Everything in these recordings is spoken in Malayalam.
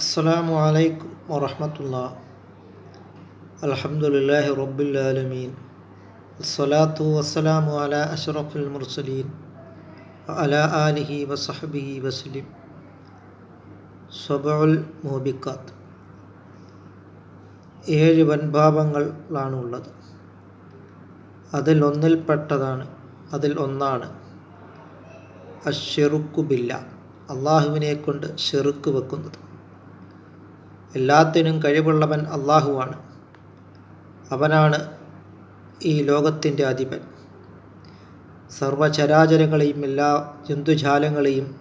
അസ്സലാമു അലൈക്കും വറഹമത്തുള്ള. അലഹമുല്ലാഹി റബ്ബുലാലമീൻ അസ്സലാത്തു വസ്സലാമു അല അഷറഫുൽ മുർസലീൻ. അല ആലിഹി വസഹബിഹി വസ്ലിം. സബുൽ മോബിക്കാത്ത് ഏഴ് വൻഭാവങ്ങളാണ് ഉള്ളത് അതിൽ ഒന്നിൽപ്പെട്ടതാണ് അതിൽ ഒന്നാണ് അഷെറുക്കുബില്ല അള്ളാഹുവിനെ കൊണ്ട് ഷെറുക്ക് വെക്കുന്നത്. എല്ലാത്തിനും കഴിവുള്ളവൻ അള്ളാഹുവാണ് അവനാണ് ഈ ലോകത്തിന്റെ അധിപൻ. സർവചരാചരങ്ങളെയും എല്ലാ ജന്തുജാലങ്ങളെയും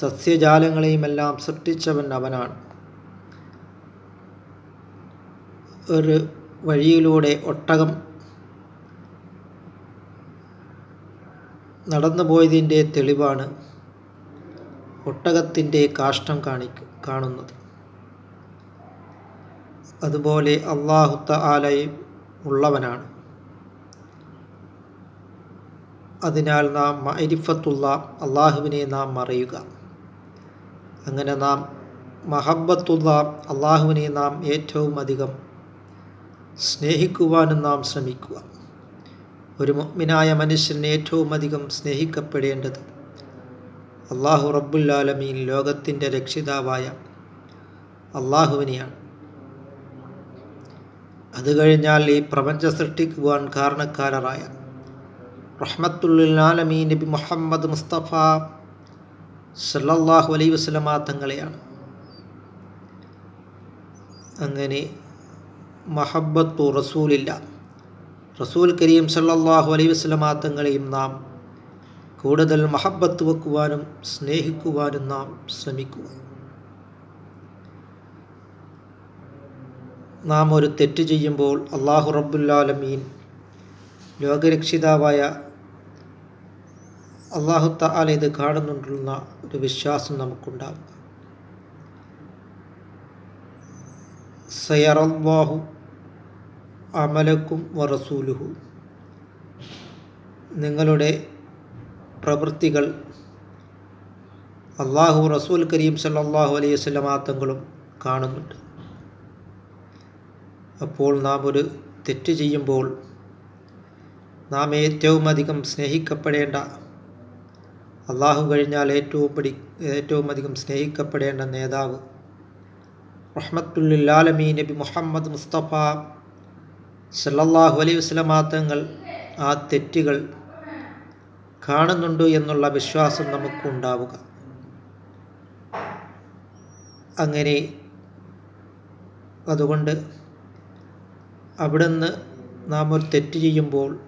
സസ്യജാലങ്ങളെയുമെല്ലാം സൃഷ്ടിച്ചവൻ അവനാണ്. ഒരു വഴിയിലൂടെ ഒട്ടകം നടന്നു പോയതിന്റെ തെളിവാണ് ഒട്ടകത്തിന്റെ കാഷ്ടം കാണിക്കും കാണുന്നത്. അതുപോലെ അള്ളാഹുത്ത ആലയും ഉള്ളവനാണ്. അതിനാൽ നാം മരിഫത്തുള്ള അള്ളാഹുവിനെ നാം അറിയുക അങ്ങനെ നാം മഹബത്തുള്ള അള്ളാഹുവിനെ നാം ഏറ്റവും അധികം സ്നേഹിക്കുവാനും നാം ശ്രമിക്കുക. ഒരു മുഗ്മിനായ മനുഷ്യൻ ഏറ്റവും അധികം സ്നേഹിക്കപ്പെടേണ്ടത് അള്ളാഹു റബ്ബുല്ലാലമീൻ ലോകത്തിന്റെ രക്ഷിതാവായ അള്ളാഹുവിനെയാണ് അത് കഴിഞ്ഞാൽ ഈ പ്രപഞ്ച സൃഷ്ടിക്കുവാൻ കാരണക്കാരായ റഹ്മത്തുല്ലാലമീ നബി മുഹമ്മദ് മുസ്തഫ സല്ലാഹു അലൈ വസ്ലമ തങ്ങളെയാണ്. അങ്ങനെ മഹബത്തു റസൂലില്ല. റസൂൽ കരീം സല്ലാഹു അലൈ വസ്ലമ തങ്ങളെയും നാം കൂടുതൽ മഹബത്ത് വെക്കുവാനും സ്നേഹിക്കുവാനും നാം ശ്രമിക്കുക നാം ഒരു തെറ്റ് ചെയ്യുമ്പോൾ അള്ളാഹു റബ്ബുല്ലാലമീൻ ലോകരക്ഷിതാവായ അള്ളാഹു താല ഇത് കാണുന്നുണ്ടെന്ന ഒരു വിശ്വാസം നമുക്കുണ്ടാകും സയറല്ലാഹു അമലക്കും വറസൂലുഹു നിങ്ങളുടെ പ്രവൃത്തികൾ അള്ളാഹു റസൂൽ കരീം സല്ലാഹു അലൈഹി വസ്ലമാ തങ്ങളും കാണുന്നുണ്ട്. അപ്പോൾ നാം ഒരു തെറ്റ് ചെയ്യുമ്പോൾ നാം ഏറ്റവും അധികം സ്നേഹിക്കപ്പെടേണ്ട അള്ളാഹു കഴിഞ്ഞാൽ ഏറ്റവും പടി ഏറ്റവും അധികം സ്നേഹിക്കപ്പെടേണ്ട നേതാവ് റഹ്മത്തുല്ലാലമീ നബി മുഹമ്മദ് മുസ്തഫ സല്ലല്ലാഹു അലൈഹി വസ്ലമാങ്ങൾ ആ തെറ്റുകൾ കാണുന്നുണ്ട് എന്നുള്ള വിശ്വാസം നമുക്കുണ്ടാവുക. അങ്ങനെ അതുകൊണ്ട് അവിടുന്ന് നാം ഒരു തെറ്റ് ചെയ്യുമ്പോൾ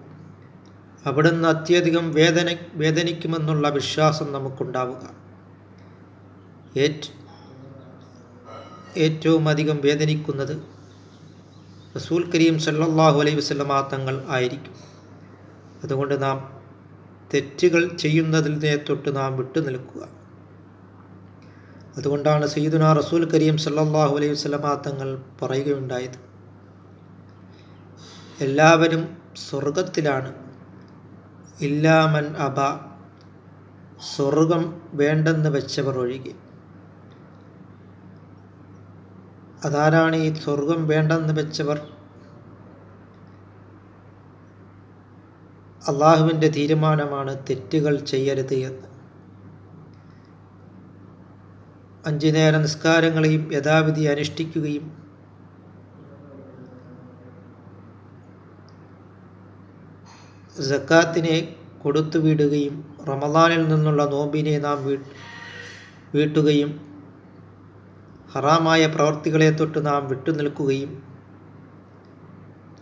അവിടുന്ന് അത്യധികം വേദന വേദനിക്കുമെന്നുള്ള വിശ്വാസം നമുക്കുണ്ടാവുക. ഏറ്റവും അധികം വേദനിക്കുന്നത് റസൂൽ കരീം സല്ലാഹു അലൈഹി വസല്ലമ തങ്ങൾ ആയിരിക്കും. അതുകൊണ്ട് നാം തെറ്റുകൾ ചെയ്യുന്നതിനെ തൊട്ട് നാം വിട്ടു നിൽക്കുക. അതുകൊണ്ടാണ് സയ്യിദുന റസൂൽ കരീം സല്ലാഹു അലൈഹി വസല്ലമ തങ്ങൾ പറയുകയുണ്ടായത് എല്ലാവരും സ്വർഗത്തിലാണ് ഇല്ലാമൻ അബ സ്വർഗം വേണ്ടെന്ന് വെച്ചവർ ഒഴികെ. അതാരാണ് ഈ സ്വർഗം വേണ്ടെന്ന് വെച്ചവർ? അള്ളാഹുവിന്റെ തീരുമാനമാണ് തെറ്റുകൾ ചെയ്യരുത് എന്ന്. അഞ്ചു നേര നിസ്കാരങ്ങളെയും യഥാവിധി അനുഷ്ഠിക്കുകയും ജക്കാത്തിനെ കൊടുത്തുവിടുകയും റമദാനിൽ നിന്നുള്ള നോമ്പിനെ നാം വീട്ടുകയും ഹറാമായ പ്രവർത്തികളെ തൊട്ട് നാം വിട്ടുനിൽക്കുകയും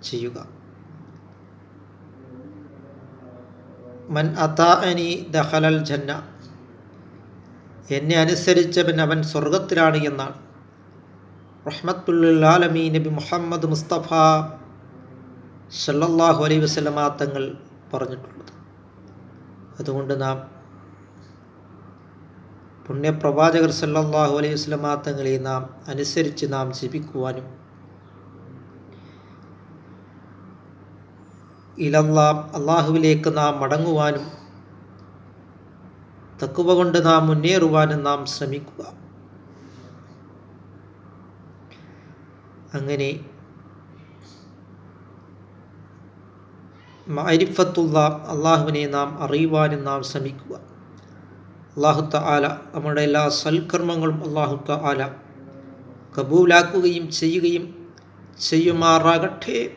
ചെയ്യുക. മൻ അതാഅനി ദഹലൽ ജന്ന എന്നെ അനുസരിച്ചവൻ അവൻ സ്വർഗത്തിലാണ് എന്നാണ്. റഹ്മത്തുല്ലാലമീ നബി മുഹമ്മദ് മുസ്തഫ സല്ലാഹു അലൈഹി വസ്ലമാ തങ്ങൾ പറഞ്ഞിട്ടുള്ളത്. അതുകൊണ്ട് നാം പുണ്യപ്രവാചകർ സല്ലാഹു അലൈഹി വസല്ലമ തങ്ങളെ നാം അനുസരിച്ച് നാം ജീവിക്കുവാനും ഇലല്ലാം അള്ളാഹുവിലേക്ക് നാം മടങ്ങുവാനും തക്കുവ കൊണ്ട് നാം മുന്നേറുവാനും നാം ശ്രമിക്കുക. അങ്ങനെ മരിഫത്തുള്ള അള്ളാഹുവിനെ നാം അറിയുവാനും നാം ശ്രമിക്കുക. അള്ളാഹുത്ത ആല നമ്മുടെ എല്ലാ സൽക്കർമ്മങ്ങളും അള്ളാഹുത്ത ആല കബൂലാക്കുകയും ചെയ്യുകയും ചെയ്യുമാറാകട്ടെ.